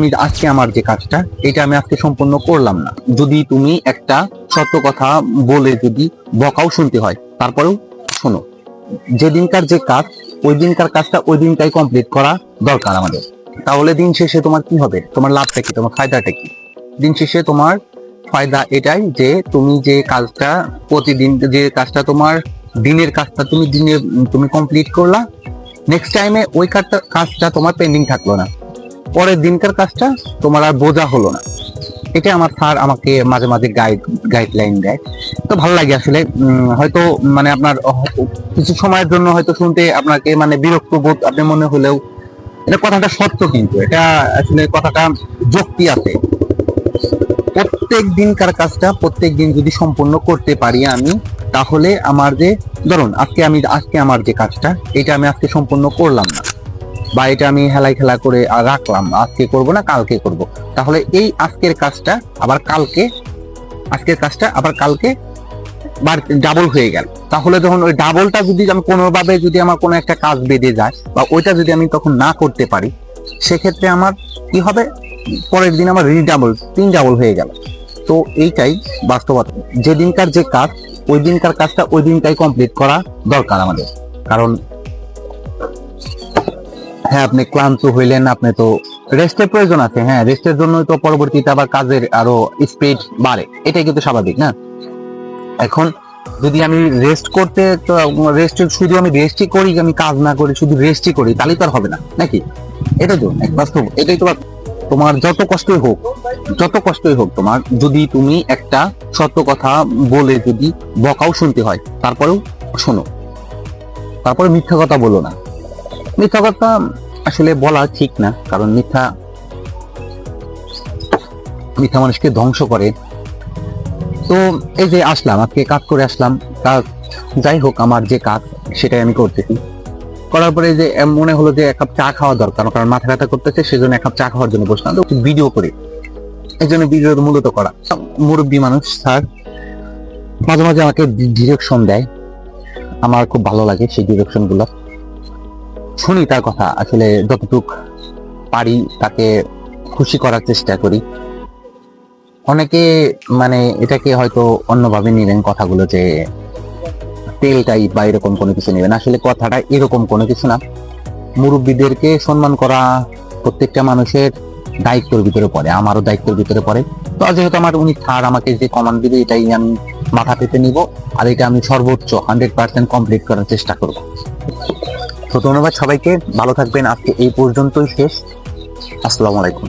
আমি আজকে আমার যে কাজটা, এটা আমি আজকে সম্পূর্ণ করলাম না। যদি তুমি একটা সত্য কথা বলে যদি বকাও শুনতে হয়, তারপরেও শোনো। যেদিনকার যে কাজ ওই দিনকার কাজটা ওই দিনটাই কমপ্লিট করা দরকার আমাদের। তাহলে দিন শেষে তোমার কি হবে? তোমার লাভটা কি? তোমার ফায়দাটা কি? দিন শেষে তোমার ফায়দা এটাই যে তুমি যে কাজটা প্রতিদিন, যে কাজটা তোমার দিনের কাজটা তুমি দিনে তুমি কমপ্লিট করলা নেক্সট টাইমে ওই কাজটা কাজটা তোমার পেন্ডিং থাকল না। পরের দিনকার কাজটা তোমার আর বোঝা হলো না। এটা আমার স্যার আমাকে মাঝে মাঝে গাইড গাইডলাইন দেয়। তো ভালো লাগে আসলে হয়তো মানে আপনার কিছু সময়ের জন্য হয়তো শুনতে আপনাকে মানে বিরক্ত বোধ আপনি মনে হলেও এটা কথাটা সত্য কিন্তু, এটা আসলে কথাটা যুক্তি আছে। প্রত্যেক দিনকার কাজটা, প্রত্যেক দিন যদি সম্পূর্ণ করতে পারি আমি, তাহলে আমার যে, ধরুন আজকে আমি, আজকে আমার যে কাজটা, এটা আমি আজকে সম্পূর্ণ করলাম না। বা এটা আমি হেলাই খেলা করে রাখলাম, আজকে করব না, কালকে করব। তাহলে এই আজকের কাজটা আবার কালকে, আজকের কাজটা আবার কালকে ডাবল হয়ে গেল। তাহলে যখন ওই ডাবলটা যদি আমি কোনোভাবে যদি আমার কোনো একটা কাজ বেঁধে যায় বা ওইটা যদি আমি তখন না করতে পারি, সেক্ষেত্রে আমার কি হবে? পরের দিন আমার রিডাবল তিন ডাবল হয়ে গেল। তো এইটাই বাস্তবতা। যেদিনকার যে কাজ ওই দিনকার কাজটা ওই দিনটাই কমপ্লিট করা দরকার আমাদের। কারণ হ্যাঁ আপনি ক্লান্ত হইলেন, আপনি তো রেস্টের প্রয়োজন আছে হ্যাঁ রেস্টের জন্য তো পরবর্তীতে আবার কাজের আরও স্পিড বাড়ে, এটাই কিন্তু স্বাভাবিক, না? এখন যদি আমি রেস্ট করতে, তো রেস্ট শুধু আমি রেস্টই করি, আমি কাজ না করি শুধু রেস্টই করি তাহলে তো আর হবে না, নাকি? এটা তো, এক বাস্তব, এটাই তো তোমার যত কষ্টই হোক, যত কষ্টই হোক তোমার, যদি তুমি একটা সত্য কথা বলে যদি বকাও শুনতে হয়, তারপরেও শোনো, তারপরে মিথ্যা কথা বলো না। মিথ্যা কথা আসলে বলা ঠিক না, কারণ মিথ্যা মিথ্যা মানুষকে ধ্বংস করে। তো এই যে আসলাম, আজকে কাজ করে আসলাম, কাজ যাই হোক আমার যে কাজ, সেটাই আমি করতেছি। করার পরে যে মনে হলো যে এক কাপ চা খাওয়া দরকার, কারণ মাথা ব্যথা করতেছে, সেজন্য এক কাপ চা খাওয়ার জন্য বসলাম। তো ভিডিও করি। এই জন্য ভিডিও মূলত করা। মুরব্বী মানুষ, স্যার, মাঝে মাঝে আমাকে ডিরেকশন দেয়। আমার খুব ভালো লাগে সেই ডিরেকশনগুলো। শুনি তার কথা। আসলে যতটুক পারি তাকে খুশি করার চেষ্টা করি। অনেকে মানে এটাকে হয়তো অন্যভাবে নিলেন কথাগুলো যে তেলটাই বা এরকম কোনো কিছু নেবেন। আসলে কথাটা এরকম কোনো কিছু না। মুরব্বীদেরকে সম্মান করা প্রত্যেকটা মানুষের দায়িত্বের ভিতরে পড়ে, আমারও দায়িত্বের ভিতরে পড়ে। তো যেহেতু আমার উনি স্যার, আমাকে যে কমান্ড দিবে এটাই আমি মাথা পেতে নিব। আর এটা আমি সর্বোচ্চ হান্ড্রেড পার্সেন্ট কমপ্লিট করার চেষ্টা করব। তো ধন্যবাদ সবাইকে ভালো থাকবেন আজকে এই পর্যন্তই শেষ। আসসালামু আলাইকুম।